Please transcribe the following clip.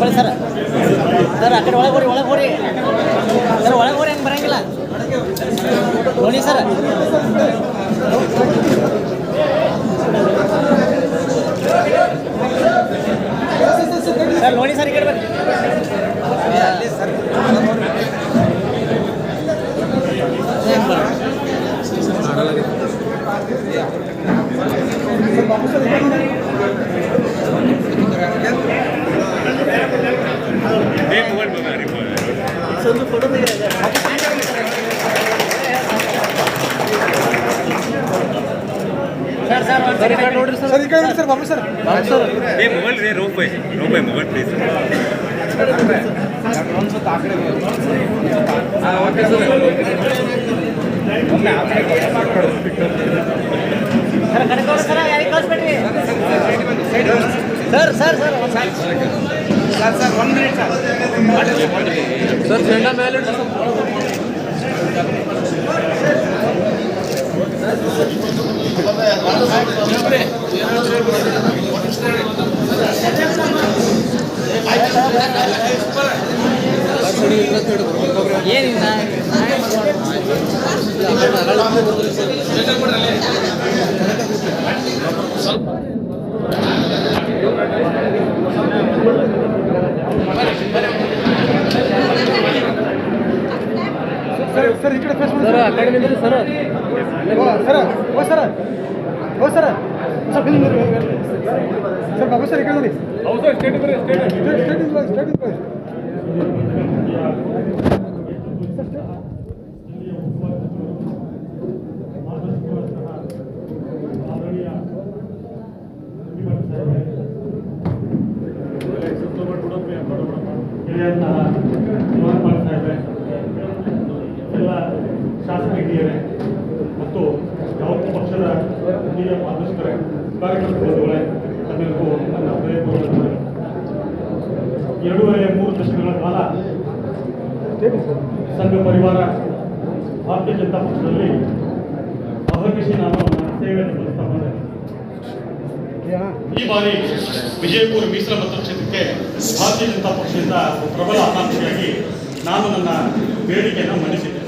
ಬರ್ಕೊಳ್ಳಿ sir. Sir, ಆ ಕಡೆ ಒಳಗೆ ಹೋರಿ ಒಳಗೆ ಹೋರಿ. ಸರ್, ಒಳಗೆ ಹೋರಿ, ಹೆಂಗೆ ಬರಂಗಿಲ್ಲ. ನೋಡಿ ಸರ್. ಸರ್, ನೋಡಿ ಸರ್, ಈ ಕಡೆ ಬರ್ರಿ ಸರ್ ಸರ್ ಈ ಕಡೆ ನೋಡ್ರಿ ಸರ್ ಸರ್ ಈ ಕಡೆ sir Babu sir Babu sir ಏ ಮೊಬೈಲ್ ರೇ ರೋಪ್ ಐ rope I mobile please okay sir sir sir sir sir sir one minute sir sir ಜೆಂಡಾ ಮೇಲೆ ಸರ್ ಏನಿಲ್ಲ. ಸರ್ ಸರ್ ಈ ಕಡೆ ಫೇಸ್ ಮಾಡಿ. ಸರ್ ಆ ಕಡೆ ನಿಂದ್ರಿ ಸರ್. ಓ ಸರ್ ಓ ಸರ್ ಓ sir. Sir sir Babu sir ಈ ಕಡೆ ನೋಡಿ. ಸ್ಟೇಟ್ ಸ್ಟೇಟ್ ಸ್ಟೇಟ್ ಹಿರಿಯಂತಹ ಶಿವಕುಮಾರ್ ಬಂಧುಗಳೇ ತಮ್ಮೆಲ್ಲರಿಗೂ ನನ್ನ ಹೃದಯಪೂರ್ವಕ ಎರಡೂವರೆ ಮೂರು ದಶಕಗಳ ಕಾಲ ಸಂಘ ಪರಿವಾರ, ಭಾರತೀಯ ಜನತಾ ಪಕ್ಷದಲ್ಲಿ ಅಹರ್ನಿಶಿ ನಾನು ನನ್ನ ಸೇವೆಯನ್ನು ಸಲ್ಲಿಸ್ತಾ ಬಂದೆ. ಈ ಬಾರಿ ವಿಜಯಪುರ ಮೀಸಲ ಮತಕ್ಷೇತ್ರಕ್ಕೆ ಭಾರತೀಯ ಜನತಾ ಪಕ್ಷದಿಂದ ಪ್ರಬಲ ಆಕಾಂಕ್ಷಿಯಾಗಿ ನಾನು ನನ್ನ ಬೇಡಿಕೆಯನ್ನು ಮಂಡಿಸಿದ್ದೆ